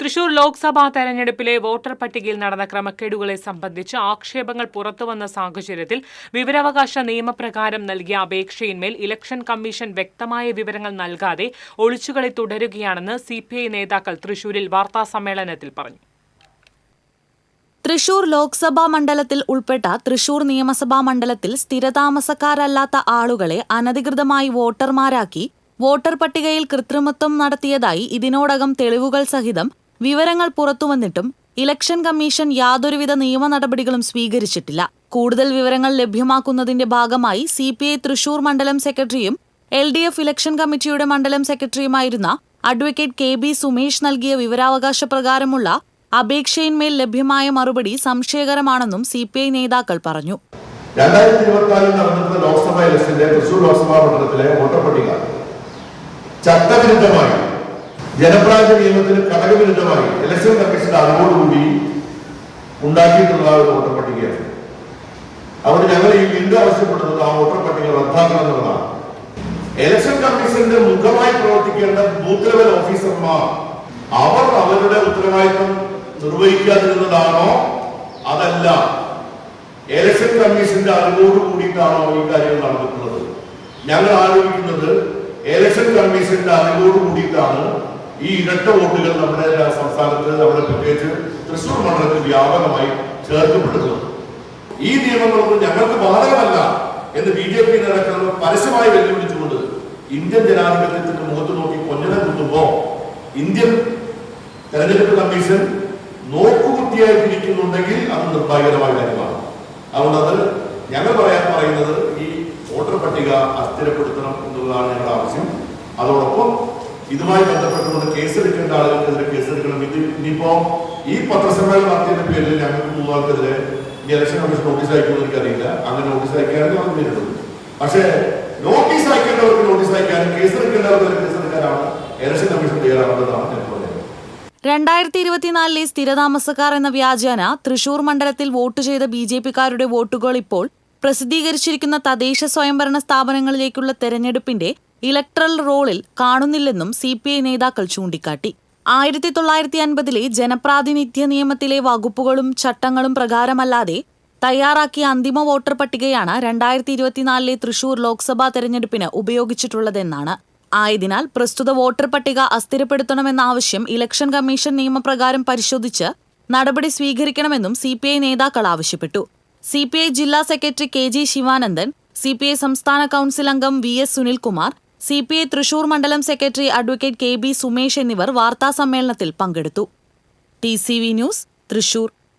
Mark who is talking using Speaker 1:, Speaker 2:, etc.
Speaker 1: തൃശൂർ ലോക്സഭാ തെരഞ്ഞെടുപ്പിലെ വോട്ടർ പട്ടികയിൽ നടന്ന ക്രമക്കേടുകളെ സംബന്ധിച്ച് ആക്ഷേപങ്ങൾ പുറത്തുവന്ന സാഹചര്യത്തിൽ വിവരാവകാശ നിയമപ്രകാരം നൽകിയ അപേക്ഷയിന്മേൽ ഇലക്ഷൻ കമ്മീഷൻ വ്യക്തമായ വിവരങ്ങൾ നൽകാതെ ഒളിച്ചുകളി തുടരുകയാണെന്ന് സിപിഐ നേതാക്കൾ തൃശൂരിൽ വാർത്താസമ്മേളനത്തിൽ പറഞ്ഞു
Speaker 2: തൃശൂർ ലോക്സഭാ മണ്ഡലത്തിൽ ഉൾപ്പെട്ട തൃശൂർ നിയമസഭാ മണ്ഡലത്തിൽ സ്ഥിരതാമസക്കാരല്ലാത്ത ആളുകളെ അനധികൃതമായി വോട്ടർമാരാക്കി വോട്ടർ പട്ടികയിൽ കൃത്രിമത്വം നടത്തിയതായി ഇതിനോടകം തെളിവുകൾ സഹിതം വിവരങ്ങൾ പുറത്തുവന്നിട്ടും ഇലക്ഷൻ കമ്മീഷൻ യാതൊരുവിധ നിയമ നടപടികളും സ്വീകരിച്ചിട്ടില്ല കൂടുതൽ വിവരങ്ങൾ ലഭ്യമാക്കുന്നതിന്റെ ഭാഗമായി സി പി ഐ തൃശൂർ മണ്ഡലം സെക്രട്ടറിയും എൽ ഡി എഫ് ഇലക്ഷൻ കമ്മിറ്റിയുടെ മണ്ഡലം സെക്രട്ടറിയുമായിരുന്ന അഡ്വക്കേറ്റ് കെ ബി സുമേഷ് നൽകിയ വിവരാവകാശ പ്രകാരമുള്ള അപേക്ഷയിന്മേൽ ലഭ്യമായ മറുപടി സംശയകരമാണെന്നും സി പി ഐ നേതാക്കൾ പറഞ്ഞു
Speaker 3: രണ്ടായിരത്തി ഇരുപത്തിനാലിൽ നടന്നിരുന്ന ലോക്സഭാ ഇലക്ഷന്റെ തൃശൂർ ലോക്സഭാ മണ്ഡലത്തിലെ വോട്ടർ പട്ടിക ചട്ടവിരുദ്ധമായി ജനപ്രാജ നിയമത്തിന് ഘടകവിരുദ്ധമായി ഇലക്ഷൻ കമ്മീഷൻ അറിവോടുകൂടി ഉണ്ടാക്കിയിട്ടുള്ള ഒരു വോട്ടർ പട്ടികയാണ് അവർ ഞങ്ങൾ ഈ ബില്ല് ആവശ്യപ്പെടുന്നത് ആ വോട്ടർ പട്ടിക ഇലക്ഷൻ കമ്മീഷന്റെ മുഖമായി പ്രവർത്തിക്കേണ്ട ബൂത്ത് ലെവൽ ഓഫീസർമാർ അവർ അവരുടെ ഉത്തരവാദിത്വം നിർവഹിക്കാതിരുന്നതാണോ അതല്ല ഇലക്ഷൻ കമ്മീഷന്റെ അറിവോട് കൂടിയിട്ടാണോ ഈ കാര്യം നടന്നിട്ടുള്ളത് ഞങ്ങൾ ആലോചിക്കുന്നത് ഇലക്ഷൻ കമ്മീഷന്റെ അറിവോട് കൂടിയിട്ടാണ് ഈ ഇരട്ട വോട്ടുകൾ നമ്മുടെ സംസ്ഥാനത്ത് നമ്മുടെ പ്രത്യേകിച്ച് തൃശൂർ മണ്ഡലത്തിൽ വ്യാപകമായി ചേർക്കപ്പെടുന്നു ഈ നിയമങ്ങളൊന്നും ഞങ്ങൾക്ക് ബാധകമല്ല എന്ന് ബി ജെ പി നേതാക്കൾ പരസ്യമായി വെല്ലുവിളിച്ചുകൊണ്ട് ഇന്ത്യൻ ജനാധിപത്യത്തിന്റെ മുഖത്ത് നോക്കി കൊഞ്ഞനം കുത്തുമ്പോ ഇന്ത്യൻ തെരഞ്ഞെടുപ്പ് കമ്മീഷൻ നോക്കുകുത്തിയായി പിരിക്കുന്നുണ്ടെങ്കിൽ അത് നിർഭാഗ്യകരമായ കാര്യമാണ് അതുകൊണ്ടത് ഞങ്ങൾ പറയാൻ പറയുന്നത് ഈ വോട്ടർ പട്ടിക അസ്ഥിരപ്പെടുത്തണം എന്നുള്ളതാണ് ഞങ്ങളുടെ ആവശ്യം അതോടൊപ്പം ഇതുമായി ബന്ധപ്പെട്ടുകൊണ്ട് കേസെടുക്കേണ്ട ആളുകൾക്കെതിരെ കേസെടുക്കണം ഇത് ഇനിയിപ്പോ ഈ പത്രസമ്മേളനം നടത്തിയതിന്റെ പേരിൽ ഞങ്ങൾക്ക് മൂന്നാൾക്കെതിരെ ഇലക്ഷൻ കമ്മീഷൻ നോട്ടീസ് അയക്കുമെന്ന് എനിക്കറിയില്ല അങ്ങനെ നോട്ടീസ് അയക്കാനും അവർ നേരിടും പക്ഷേ നോട്ടീസ് അയക്കേണ്ടവർക്ക് നോട്ടീസ് അയക്കാനും കേസെടുക്കേണ്ടവർക്ക് കേസെടുക്കാനാണ് ഇലക്ഷൻ കമ്മീഷൻ തയ്യാറാവേണ്ടതാണ് ഞാൻ പറയുന്നത്
Speaker 2: രണ്ടായിരത്തി ഇരുപത്തിനാലിലെ സ്ഥിരതാമസക്കാർ എന്ന വ്യാജേന തൃശൂർ മണ്ഡലത്തിൽ വോട്ട് ചെയ്ത ബി ജെ പിക്കാരുടെ വോട്ടുകൾ ഇപ്പോൾ പ്രസിദ്ധീകരിച്ചിരിക്കുന്ന തദ്ദേശ സ്വയംഭരണ സ്ഥാപനങ്ങളിലേക്കുള്ള തെരഞ്ഞെടുപ്പിന്റെ ഇലക്ട്രൽ റോളിൽ കാണുന്നില്ലെന്നും സി പി ഐ നേതാക്കൾ ചൂണ്ടിക്കാട്ടി ആയിരത്തി തൊള്ളായിരത്തി അൻപതിലെ ജനപ്രാതിനിധ്യ നിയമത്തിലെ വകുപ്പുകളും ചട്ടങ്ങളും പ്രകാരമല്ലാതെ തയ്യാറാക്കിയ അന്തിമ വോട്ടർ പട്ടികയാണ് രണ്ടായിരത്തി ഇരുപത്തിനാലിലെ തൃശൂർ ലോക്സഭാ തെരഞ്ഞെടുപ്പിന് ഉപയോഗിച്ചിട്ടുള്ളതെന്നാണ് ആയതിനാൽ പ്രസ്തുത വോട്ടർ പട്ടിക അസ്ഥിരപ്പെടുത്തണമെന്ന ആവശ്യം ഇലക്ഷൻ കമ്മീഷൻ നിയമപ്രകാരം പരിശോധിച്ച് നടപടി സ്വീകരിക്കണമെന്നും സി പി ഐ നേതാക്കൾ ആവശ്യപ്പെട്ടു സി പി ഐ ജില്ലാ secretary K G Sivanandan C P I സംസ്ഥാന കൗൺസിൽ അംഗം V S Sunilkumar C P I Thrissur മണ്ഡലം secretary advocate K B Sumesh എന്നിവർ വാർത്താസമ്മേളനത്തിൽ പങ്കെടുത്തു T C V news Thrissur